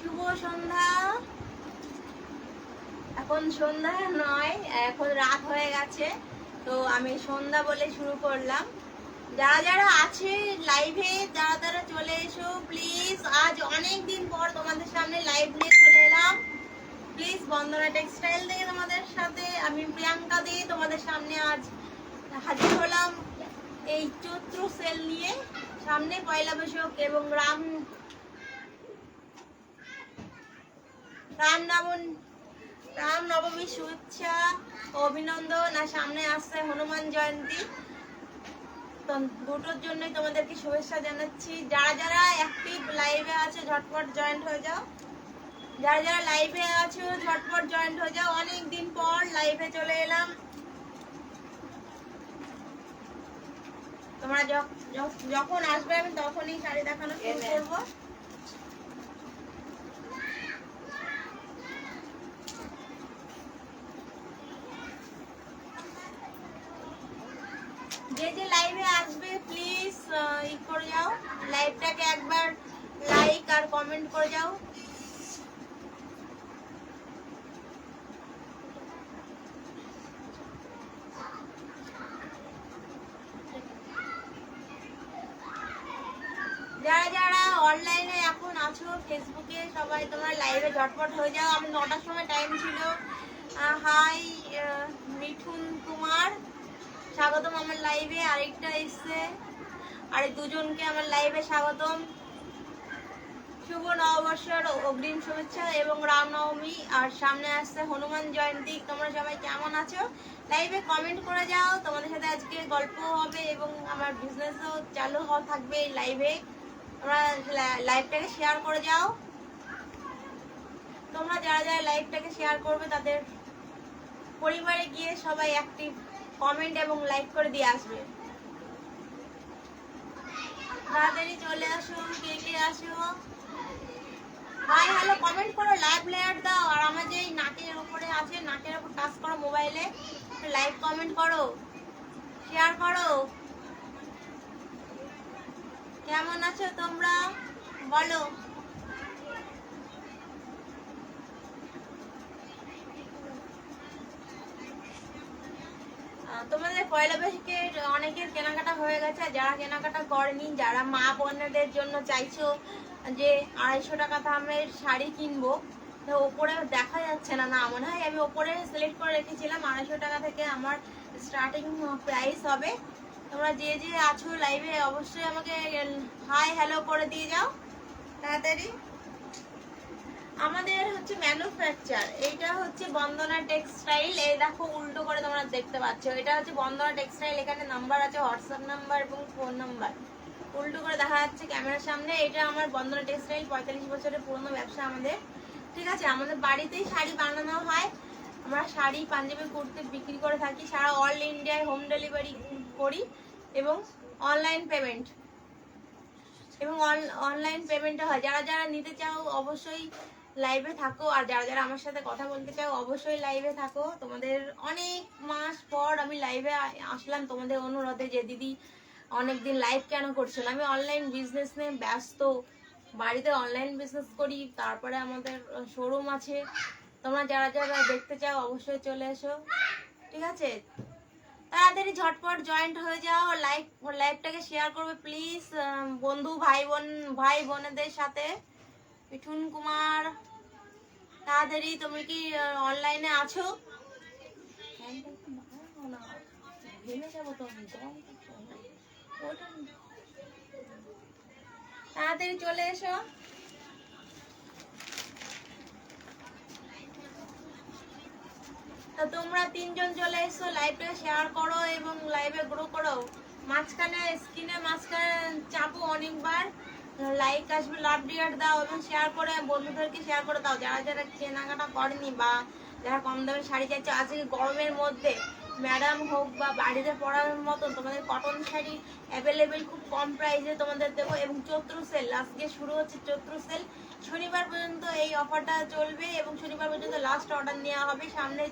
শুভ সন্ধ্যা। এখন সন্ধ্যা নয়, এখন রাত হয়ে গেছে। তো আমি সন্ধ্যা বলে শুরু করলাম। যারা যারা আছে লাইভে যারা যারা চলে এসো প্লিজ আজ অনেক দিন পর তোমাদের সামনে লাইভ নিয়ে চলে এলাম। প্লিজ বন্দনা টেক্সটাইল থেকে তোমাদের সাথে, আমি প্রিয়াঙ্কা দিয়ে তোমাদের সামনে আজ হাজির এই চৈত্র সেল নিয়ে সামনে পয়লা বৈশাখ এবং রাম রাম নবন রাম নবমী শুভেচ্ছা অভিনন্দন। আর সামনে আসছে হনুমান জয়ন্তী। দুটোর জন্যই তোমাদেরকে শুভেচ্ছা জানাচ্ছি। যারা যারা অ্যাক্টিভ লাইভে আছে, ঝটপট জয়েন্ট হয়ে যাও। যারা যারা লাইভে আছো, ঝটপট জয়েন্ট হয়ে যাও। অনেক দিন পর লাইভে চলে এলাম। তোমরা যখ- যখ- যখন আসবে আমি তখনই শাড়ি দেখানো শুরু করব। যে যে লাইভে আসবে প্লিজ ই করে যাও। লাইভটাকে একবার লাইক আর কমেন্ট করে যাও। যারা যারা অনলাইনে এখন আছো ফেসবুকে সবাই তোমরা লাইভে ঝটপট হয়ে যাও। আমি নটার সময় টাইম ছিল। হাই মিঠুন কুমার। স্বাগতম আমার লাইভে আরেকটা এসছে। আর দুজনকে আমার লাইভে স্বাগতম। শুভ নববর্ষের অগ্রিম শুভেচ্ছা এবং রামনবমী। আর সামনে আসছে হনুমান জয়ন্তী। তোমরা সবাই কেমন আছো? লাইভে কমেন্ট করে যাও। তোমাদের সাথে আজকে গল্প হবে এবং আমার বিজনেসও চালু হওয়া থাকবে এই লাইভে তোমরা লাইভটাকে শেয়ার করে যাও। তোমরা যারা যারা লাইভটাকে শেয়ার করবে, তাদের পরিবারে গিয়ে সবাই অ্যাক্টিভ কমেন্ট এবং লাইক করে দিয়ে আসবে। তাড়াতাড়ি চলে আসো, কে কে আসো? হাই হ্যালো কমেন্ট করো লাইভ লেয়ার দাও। আর আমার যে নাকের উপরে আছে, নাকের উপর টাচ করো মোবাইলে লাইভ কমেন্ট করো শেয়ার করো। কেমন আছো তোমরা? বলো। তোমাদের পয়লা বৈশাখে অনেকের কেনাকাটা হয়ে গেছে যারা কেনাকাটা করেনি, যারা মা বোনদের জন্য চাইছো যে আড়াইশো টাকা দামের শাড়ি কিনবো, তো ওপরে দেখা যাচ্ছে না না, মনে হয় আমি ওপরে সিলেক্ট করে রেখেছিলাম, আড়াইশো টাকা থেকে আমার স্টার্টিং প্রাইস হবে। তোমরা যে যে আছো লাইভে অবশ্যই আমাকে হাই হ্যালো করে দিয়ে যাও, তাড়াতাড়ি। আমাদের হচ্ছে ম্যানুফ্যাকচার এইটা হচ্ছে বন্দনা টেক্সটাইল এই দেখো উল্টো করে তোমরা দেখতে পাচ্ছ। এটা হচ্ছে বন্দনা টেক্সটাইল এখানে নাম্বার আছে হোয়াটসঅ্যাপ নাম্বার এবং ফোন নাম্বার উল্টো করে দেখা যাচ্ছে ক্যামেরার সামনে, এটা আমার বন্দনা টেক্সটাইল পঁয়তাল্লিশ বছরের পুরনো ব্যবসা আমাদের। ঠিক আছে, আমাদের বাড়িতেই শাড়ি বানানো হয়। আমরা শাড়ি পাঞ্জাবি কুর্তি বিক্রি করে থাকি, সারা অল ইন্ডিয়ায় হোম ডেলিভারি করি এবং অনলাইন পেমেন্ট এবং অনলাইন পেমেন্টটা হয়। যারা যারা নিতে চাও, অবশ্যই লাইভে থাকো। আর যারা যারা আমার সাথে কথা বলতে চাও, অবশ্যই লাইভে থাকো। তোমাদের অনেক মাস পর আমি লাইভে আসলাম তোমাদের অনুরোধে যে, দিদি, অনেকদিন লাইভ কেন করছ না? আমি অনলাইন বিজনেস নিয়ে ব্যস্ত। বাড়িতে অনলাইন বিজনেস করি। তারপরে আমাদের শোরুম আছে। তোমরা যারা যারা দেখতে চাও, অবশ্যই চলে এসো। ঠিক আছে? তাড়াতাড়ি ঝটপট জয়েন্ট হয়ে যাও লাইভ লাইভটাকে শেয়ার করবে প্লিজ বন্ধু, ভাই বোন, ভাই বোনেদের সাথে মিঠুন কুমার, তাড়াতাড়ি, তুমি কি অনলাইনে আছো। তাড়াতাড়ি চলে এসো তো তোমরা তিনজন চলে এসো লাইভটা শেয়ার করো এবং লাইভে গ্রো করো। মাঝখানে স্ক্রিনে মাঝখানে চাপো অনেকবার। লাইক আসবে লাভ ডিয়ার দাও এবং শেয়ার করে, বন্ধুদেরকে শেয়ার করে দাও। যারা যারা কেনাকাটা করেনি বা যারা কম দামে শাড়ি চাইছে, আজকে গরমের মধ্যে ম্যাডাম হোক বা বাড়িতে পড়ার মতন, তোমাদের কটন শাড়ি অ্যাভেলেবেল খুব কম প্রাইসে তোমাদের দেবো এবং চৈত্র সেল আজকে শুরু হচ্ছে চৈত্র সেল শনিবার এই অফারটা চলবে এবং শনিবার পর্যন্ত লাস্ট অর্ডার নেওয়া হবে। সামনে,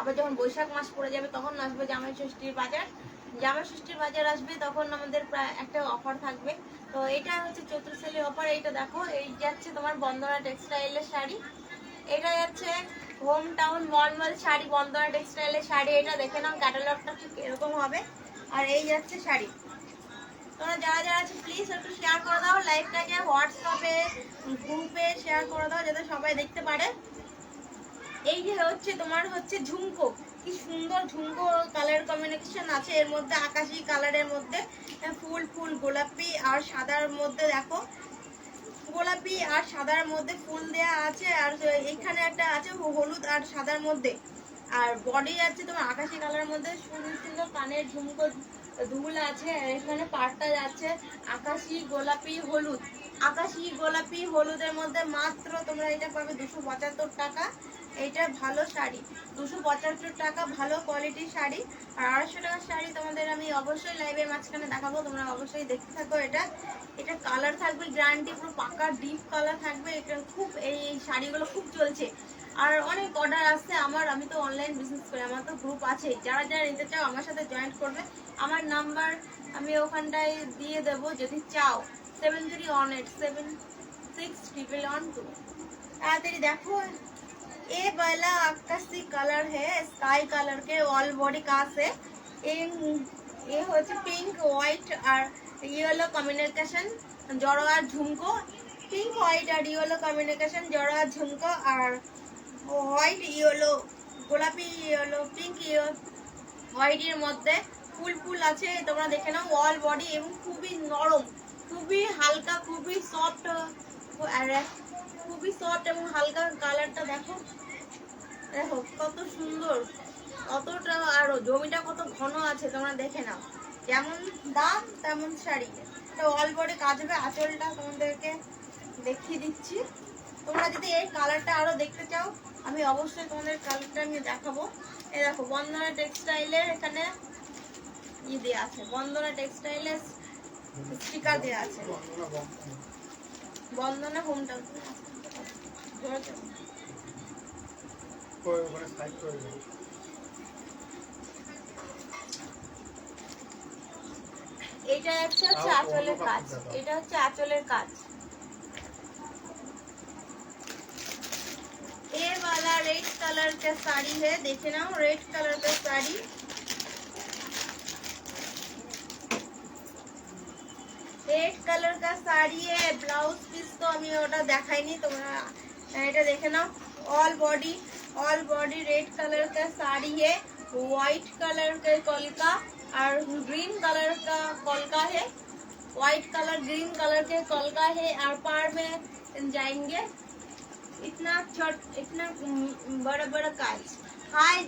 আবার যখন বৈশাখ মাস পড়ে যাবে তখন আসবে জামাই ষষ্ঠীর বাজার। জামা ষষ্ঠীর বাজার আসবে তখন আমাদের প্রায় একটা অফার থাকবে। তো এটা হচ্ছে চতুর্থলী অফার এইটা দেখো, এই যাচ্ছে তোমার বন্দনা টেক্সটাইলের শাড়ি। এটা যাচ্ছে হোম টাউন মলমল শাড়ি, বন্দনা টেক্সটাইলের শাড়ি। এটা দেখে নাও ক্যাটালগটা ঠিক এরকম হবে। আর এই যাচ্ছে শাড়ি। তোমরা যারা যারা আছে প্লিজ একটু শেয়ার করে দাও লাইভটাকে হোয়াটসঅ্যাপে গ্রুপে শেয়ার করে দাও, যাতে সবাই দেখতে পারে। এই যে হচ্ছে, তোমার হচ্ছে ঝুমকো। কি সুন্দর ঝুমকো কালার কম্বিনেশন আছে। এর মধ্যে আকাশি কালারের মধ্যে। ফুল ফুল, গোলাপি আর সাদার মধ্যে দেখো। গোলাপি আর সাদার মধ্যে ফুল দেয়া আছে, আর এখানে একটা আছে হলুদ আর সাদার মধ্যে। আর বডি আছে তোমার আকাশি কালারের মধ্যে। সুন্দর সুন্দর কানের ঝুমকো দুল আছে, এখানে পাটটা যাচ্ছে। আকাশি গোলাপি হলুদ। আকাশি গোলাপি হলুদের মধ্যে মাত্র তোমরা এটা পাবে দুশো পঁচাত্তর টাকা। এটা ভালো শাড়ি। দুশো পঁচাত্তর টাকা ভালো কোয়ালিটির শাড়ি। আর আড়াইশো টাকার শাড়ি তোমাদের আমি অবশ্যই লাইভের মাঝখানে দেখাবো, তোমরা অবশ্যই দেখতে থাকো এটা। এটা কালার থাকবে গ্যারান্টি পুরো পাকা ডিপ কালার থাকবে। এটা খুব এই শাড়িগুলো খুব চলছে। আর অনেক অর্ডার আসছে, আমার, আমি তো অনলাইন বিজনেস করি, আমার তো গ্রুপ আছে। যারা যারা নিতে চাও, আমার সাথে জয়েন্ট করবে। আমার নাম্বার আমি ওখানটায় দিয়ে দেবো, যদি চাও। Seven three one eight seven six triple one two তাড়াতাড়ি দেখো। এ বেলা আকাশিক কালার হে স্কাই কালারকে অল বডি কাছে का এ হচ্ছে পিঙ্ক হোয়াইট আর ইয়েলো কমিউনিকেশন জড়ো আর ঝুমকো। পিঙ্ক হোয়াইট আর ইয়েলো কমিউনিকেশন জড়ো আর ঝুমকো আর হোয়াইট ইয়েলো, গোলাপি ইয়েলো পিঙ্ক ইয়েলো হোয়াইটের মধ্যে ফুল ফুল আছে, তোমরা দেখে নাও অল বডি এবং খুবই নরম, খুবই হালকা, খুবই সফট খুবই সফট এবং হালকা কালারটা দেখো দেখো কত সুন্দর, কতটা আরও জমিটা কত ঘন আছে, তোমরা দেখে নাও যেমন দাম, তেমন শাড়ি, তো অল বডি কাজ হবে আঁচলটা তোমাদেরকে দেখিয়ে দিচ্ছি, তোমরা যদি এই কালারটা আরও দেখতে চাও আমি অবশ্যই তোমাদের কালারটা আমি দেখাবো। এই দেখো, বন্দনা টেক্সটাইলের এখানে ই দেওয়া আছে। বন্দনা টেক্সটাইলের স্টিকার দেওয়া আছে। বন্দনা হোম টাউন এটা হচ্ছে আঁচলের কাজ। এটা হচ্ছে আঁচলের কাজ। कलर का साड़ी है देखे ना रेड कलर का साड़ी রেড কালার का साड़ी है ব্লাউজ পিস তো আমি ওটা দেখাইনি তোমরা এটা দেখে নাও all body all body red colour का साड़ी है व्हाइट कलर का कलका और ग्रीन कलर का कलका है व्हाइट कलर ग्रीन कलर के कलका है और पार में जाएंगे इतना छोट इतना बड़ा बड़ा काज हाय